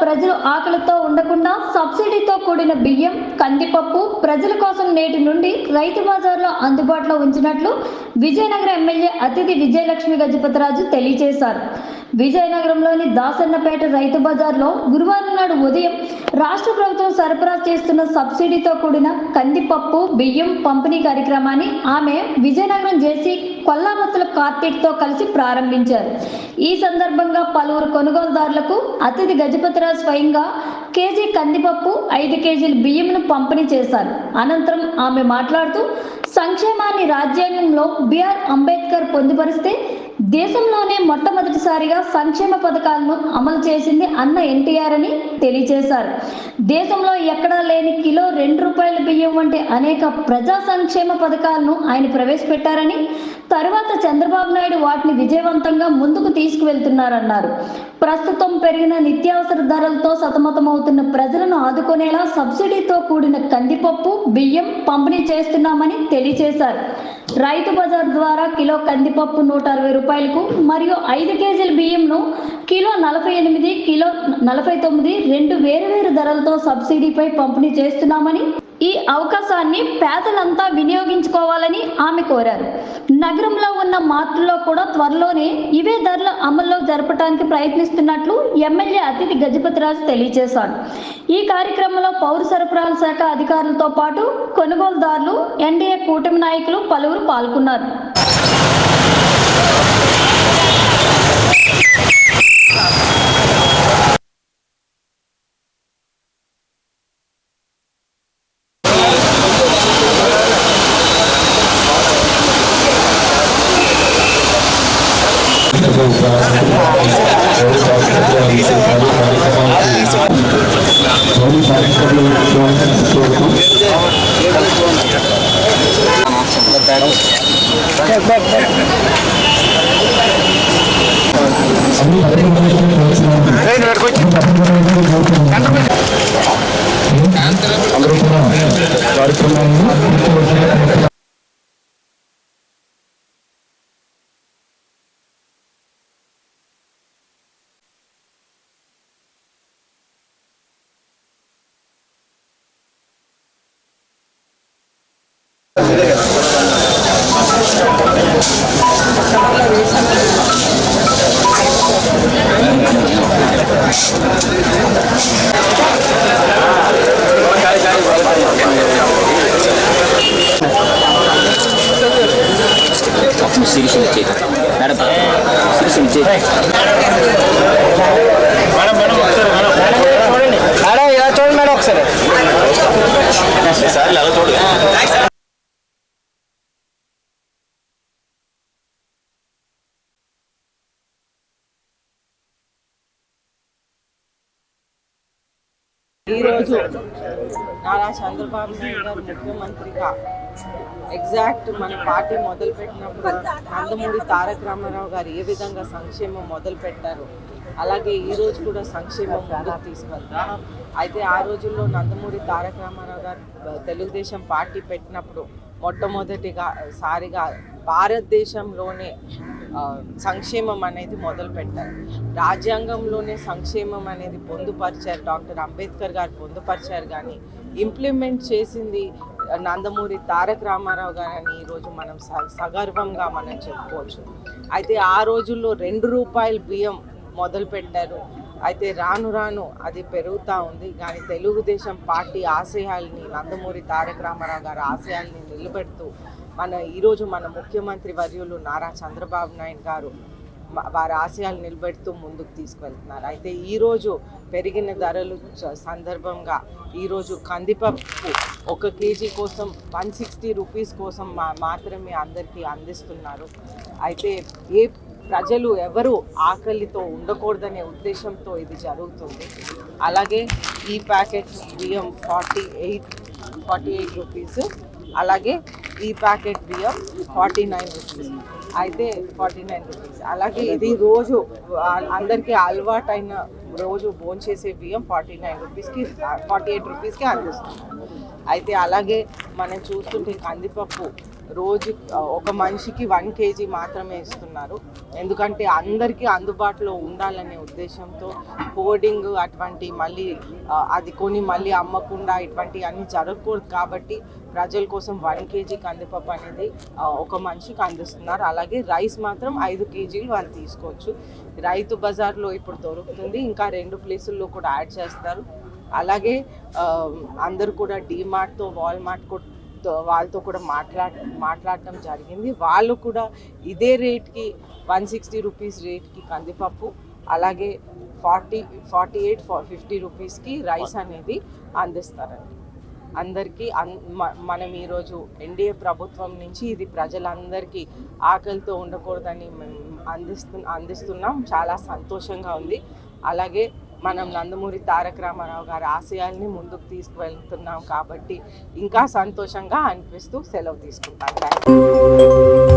ప్రజలు ఆకలితో ఉండకుండా సబ్సిడీతో కూడిన బియ్యం కందిపప్పు ప్రజల కోసం నేటి నుండి రైతు బజార్లో అందుబాటులో ఉంచినట్లు విజయనగరం ఎమ్మెల్యే అతిథి విజయలక్ష్మి గజపతిరాజు తెలియజేశారు. విజయనగరంలోని దాసన్నపేట రైతు బజార్లో గురువారం నాడు ఉదయం రాష్ట్ర సరఫరా చేస్తున్న సబ్సిడీతో కూడిన కందిపప్పు బియ్యం పంపిణీ కార్యక్రమాన్ని ఆమె విజయనగరం జేసీ కొల్లామత్తుల కార్తీక్తో కలిసి ప్రారంభించారు. ఈ సందర్భంగా పలువురు కొనుగోలుదారులకు అతిథి గజపతిరాజు స్వయంగా కేజీ కందిపప్పు ఐదు కేజీల బియ్యంను పంపిణీ చేశారు. అనంతరం ఆమె మాట్లాడుతూ సంక్షేమాన్ని రాజ్యాంగంలో బిఆర్ అంబేద్కర్ పొందుపరిస్తే దేశంలోనే మొట్టమొదటిసారిగా సంక్షేమ పథకాలను అమలు చేసింది అన్న ఎన్టీఆర్ అని తెలియజేశారు. దేశంలో ఎక్కడా లేని కిలో రెండు రూపాయల బియ్యం వంటి అనేక ప్రజా సంక్షేమ పథకాలను ఆయన ప్రవేశపెట్టారని తరువాత చంద్రబాబు నాయుడు వాటిని విజయవంతంగా ముందుకు తీసుకువెళ్తున్నారన్నారు. ప్రస్తుతం పెరిగిన నిత్యావసర ధరలతో సతమతమవుతున్న ప్రజలను ఆదుకునేలా సబ్సిడీతో కూడిన కందిపప్పు బియ్యం పంపిణీ చేస్తున్నామని తెలియజేశారు రైతు బజార్ ద్వారా కిలో కందిపప్పు నూట అరవై రూపాయలకు మరియు ఐదు కేజీల బియ్యంను కిలో నలభై ఎనిమిది కిలో నలభై తొమ్మిది రెండు వేరు వేరు ధరలతో సబ్సిడీపై పంపిణీ చేస్తున్నామని ఈ అవకాశాన్ని పేదలంతా వినియోగించుకోవాలని ఆమె కోరారు. నగరంలో ఉన్న మార్టుల్లో కూడా త్వరలోనే ఇవే ధరలు అమల్లో జరపడానికి ప్రయత్నిస్తున్నట్లు ఎమ్మెల్యే అతిథి గజపతిరాజు తెలియజేశారు. ఈ కార్యక్రమంలో పౌర సరఫరాల శాఖ అధికారులతో పాటు కొనుగోలుదారులు ఎన్డీఏ కూటమి నాయకులు పలువురు పాల్గొన్నారు. Back, back, back. సిరిసిల్ ఇచ్చేది మేడం ఇలా చూడండి మేడం ఒకసారి సార్ అలా చూడు ఈరోజు నారా చంద్రబాబు నాయుడు గారు ముఖ్యమంత్రిగా ఎగ్జాక్ట్ మన పార్టీ మొదలుపెట్టినప్పుడు నందమూరి తారక రామారావు గారు ఏ విధంగా సంక్షేమం మొదలు పెట్టారు అలాగే ఈ రోజు కూడా సంక్షేమం ముందుకు తీసుకెళ్తారు? అయితే ఆ రోజుల్లో నందమూరి తారక రామారావు గారు తెలుగుదేశం పార్టీ పెట్టినప్పుడు మొట్టమొదటిగా సారిగా భారతదేశంలోనే సంక్షేమం అనేది మొదలు పెట్టారు రాజ్యాంగంలోనే సంక్షేమం అనేది పొందుపరిచారు డాక్టర్ అంబేద్కర్ గారు పొందుపరిచారు కానీ ఇంప్లిమెంట్ చేసింది నందమూరి తారక రామారావు గారని ఈరోజు మనం స- సగర్వంగా మనం చెప్పుకోవచ్చు. అయితే ఆ రోజుల్లో రెండు రూపాయల బియ్యం మొదలు పెట్టారు. అయితే రాను రాను అది పెరుగుతూ ఉంది. కానీ తెలుగుదేశం పార్టీ ఆశయాల్ని నందమూరి తారక రామారావు గారి ఆశయాల్ని నిలబెడుతూ మన ఈరోజు మన ముఖ్యమంత్రి వర్యులు నారా చంద్రబాబు నాయుడు గారు వారి ఆశయాలు నిలబెడుతూ ముందుకు తీసుకువెళ్తున్నారు. అయితే ఈరోజు పెరిగిన ధరలు సందర్భంగా ఈరోజు కందిపప్పు ఒక కేజీ కోసం వన్ సిక్స్టీ రూపీస్ కోసం మా మాత్రమే అందరికీ అందిస్తున్నారు. అయితే ఏ ప్రజలు ఎవరు ఆకలితో ఉండకూడదనే ఉద్దేశంతో ఇది జరుగుతుంది. అలాగే ఈ ప్యాకెట్ బియ్యం forty eight forty eight rupees. అలాగే ఈ ప్యాకెట్ బియ్యం ఫార్టీ నైన్ రూపీస్. అయితే ఫార్టీ నైన్ రూపీస్. అలాగే ఇది రోజు అందరికీ అలవాటైన రోజు భోంచేసే బియ్యం ఫార్టీ నైన్ రూపీస్కి ఫార్టీ ఎయిట్ రూపీస్కి అందిస్తుంది అయితే అలాగే మనం చూస్తుంటే కందిపప్పు రోజు ఒక మనిషికి వన్ కేజీ మాత్రమే ఇస్తున్నారు. ఎందుకంటే అందరికీ అందుబాటులో ఉండాలనే ఉద్దేశంతో హోర్డింగ్ అటువంటి మళ్ళీ అది కొని మళ్ళీ అమ్మకుండా ఇటువంటి అన్ని జరగకూడదు కాబట్టి ప్రజల కోసం వన్ కేజీ కందిపప్పు అనేది ఒక మనిషికి అందిస్తున్నారు. అలాగే రైస్ మాత్రం ఐదు కేజీలు వాళ్ళు తీసుకోవచ్చు. రైతు బజార్లో ఇప్పుడు దొరుకుతుంది. ఇంకా రెండు ప్లేసుల్లో కూడా యాడ్ చేస్తారు. అలాగే ఆ, అందరూ కూడా డీమార్ట్తో వాల్మార్ట్ కూడా తో- వాళ్ళతో కూడా మాట్లాడ మాట్లాడటం జరిగింది. వాళ్ళు కూడా ఇదే రేట్కి వన్ సిక్స్టీ రూపీస్ రేట్కి కందిపప్పు అలాగే ఫార్టీ ఫార్టీ ఎయిట్ ఫిఫ్టీ రూపీస్కి రైస్ అనేది అందిస్తారండి. అందరికీ అన్ మనం ఈరోజు ఎన్డీఏ ప్రభుత్వం నుంచి ఇది ప్రజలందరికీ ఆకలితో ఉండకూడదని మేము అందిస్తు అందిస్తున్నాం. చాలా సంతోషంగా ఉంది. అలాగే మనం నందమూరి తారక రామారావు గారి ఆశయాల్ని ముందుకు తీసుకువెళ్తున్నాం కాబట్టి ఇంకా సంతోషంగా అనిపిస్తూ సెలవు తీసుకుంటాం. Thank you